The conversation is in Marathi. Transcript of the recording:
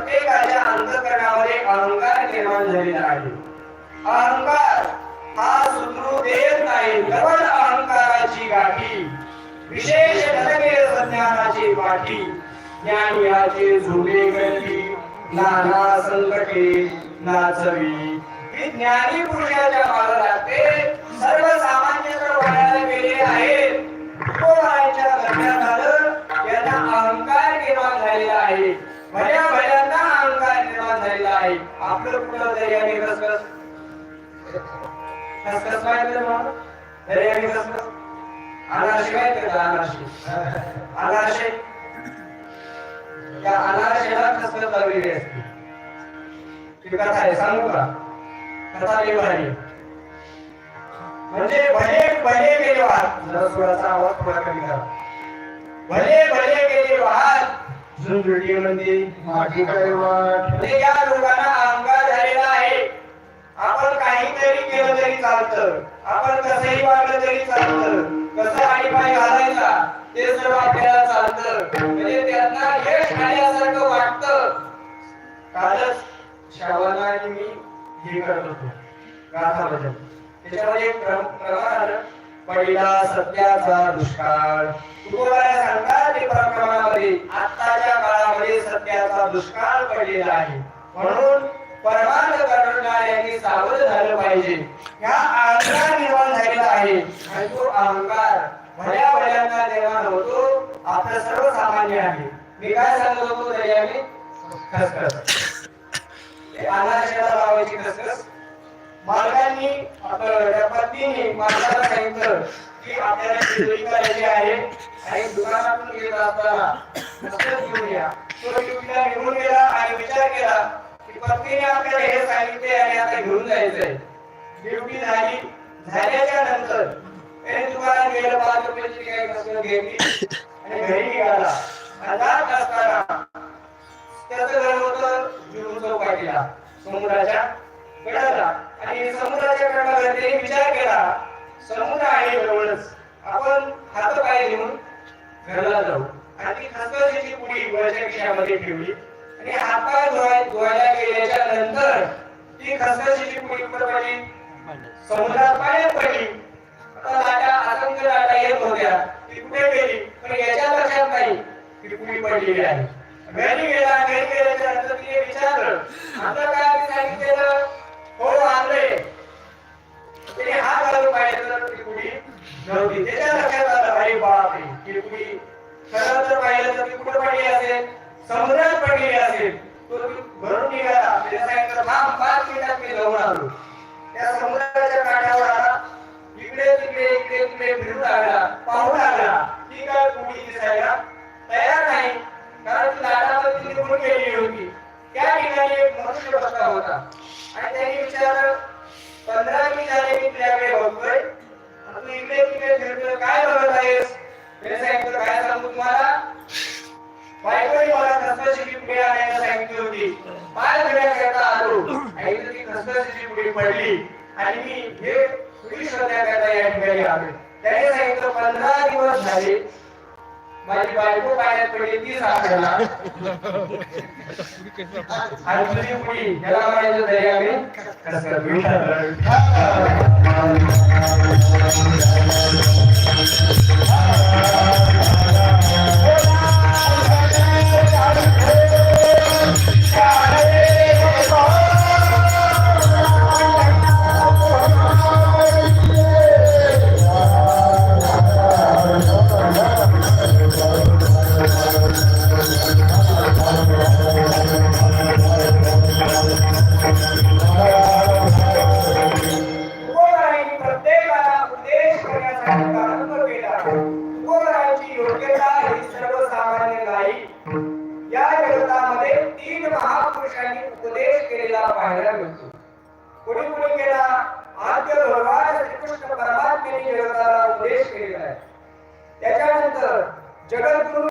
प्रत्येकाच्या अंतकरणामध्ये अहंकार निर्माण झालेला आहे. अहंकार हा सुधरू देत नाही केवळ अहंकाराची गाठी. विशेष धनवीर संज्ञानाची पाठी. ज्ञान याचे झुले गळली नाना संकटे नाचवी. ज्ञानी पुरुषाच्या मागे लागते सर्वसामान्य तर वाढायला गेले आहेत. तुकोबारांच्या लग्नात झालेला आहे. म्हणजे भल्या भल्यांना अहंकार निर्माण झालेला आहे. आपलं कुठं तरी आम्ही कसकस कसकस माहिती तुम्हाला तरी आम्ही कसकस अनारशी माहिती का अनारशी अनारशी त्या अनारशीला कसकस लागलेली असते? ती कथा आहे सांगू का? कथा लई आहे. म्हणजे भले भले गेले वाहत जरा थोडासा आवाज थोडा कमी करा. भले भले गेले वाहत झुंजुटी म्हणजे माटी काय वाट? म्हणजे या लोकांना अहंकार झालेला आहे. आपण काहीतरी केलं तरी चालतं. आपण कसंही वागलं तरी चालतं. कसं आणि पाय घालायचा ते सर्व आपल्याला चालतं. म्हणजे त्यांना यश आल्यासारखं वाटतं. कालच श्रावणा आणि मी हे करत होतो. गाथा बदल त्याच्यामध्ये एक प्रमाण आलं. पहिला सध्याचा दुष्काळ. तुकोबाला सांगतात ते प्रमाणामध्ये आत्ताच्या काळामध्ये सध्याचा दुष्काळ पडलेला आहे. म्हणून परमान करणाऱ्यांनी सावध झालं पाहिजे. या अहंकार निर्माण झालेला आहे. आणि तो अहंकार भल्या भल्यांना निर्माण होतो. आपलं सर्वसामान्य आहे. मी काय सांगत होतो त्याच्याने खसखस. ते लावायची खसखस. मालकांनी पत्नीने मालकाला सांगितलं की आपल्याला चोरी करायची आहे. आणि दुकानातून गेला असताना नुसतंच घेऊन या. तो ड्युटीला घेऊन गेला आणि विचार केला की पत्नीने आपल्याला हे सांगितले आणि आता घेऊन जायचंय. ड्युटी झाली. झाल्याच्यानंतर त्याने दुकानात गेलं पाच रुपयाची काही घेतली. आणि घरी निघाला. जात असताना त्याचं घर होतं जुहू चौपाटीला समुद्राच्या कडाला आणि समुद्राच्या कडाला त्यांनी विचार केला समुद्र आहे जवळच आपण हात पाय घेऊन घराला जाऊ. आणि ती खसखशीची पुडी वरच्या खिशामध्ये ठेवली. आणि हातपाय धुवाय धुवायला गेल्याच्यानंतर ती खसखशीची पुडी कुठं पडली? समुद्रात पाण्यात पडली. आता लाटा आतंक लाटा येत होत्या. ती कुठे गेली? पण याच्या लक्षात नाही. ती पुडी पडलेली आहे. घरी गेला घरी गेल्याच्यानंतर तिने विचारलं आता काय सांगितलेलं? हो इकडे तिकडे फिरू लागला पाहू लागला ती काय पुढी दिसायला. तयार नाही कारण ती लाटाला ती निघून गेलेली होती. त्या ठिकाणी एक मनुष्य बसला होता. आणि त्यांनी विचारलं पंधरा मी झाले मी तुझ्याकडे बघतोय. तू इकडे तिकडे फिरतोय काय बघत आहेस? त्याने सांगितलं काय सांगू तुम्हाला? बायकोने मला खसखशीची पुडी आणायला सांगितली होती. पाय घड्याकरता आलो. आणि इथं ती खसखशीची पुडी पडली. आणि मी हे श्रद्धा करता या ठिकाणी आलोय त्याने सांगितलं पंधरा दिवस झाले माझी बायको पाण्यात पडली ती सापडला आणि तुझी पुडी याला म्हणायचं दर्याने खसखस विठ्ठल. पाहायला मिळतो कुणी कुणी केला आद्य भगवान श्रीकृष्ण परमात्मेने जगताला उपदेश केलेला आहे. त्याच्यानंतर जगद्गुरु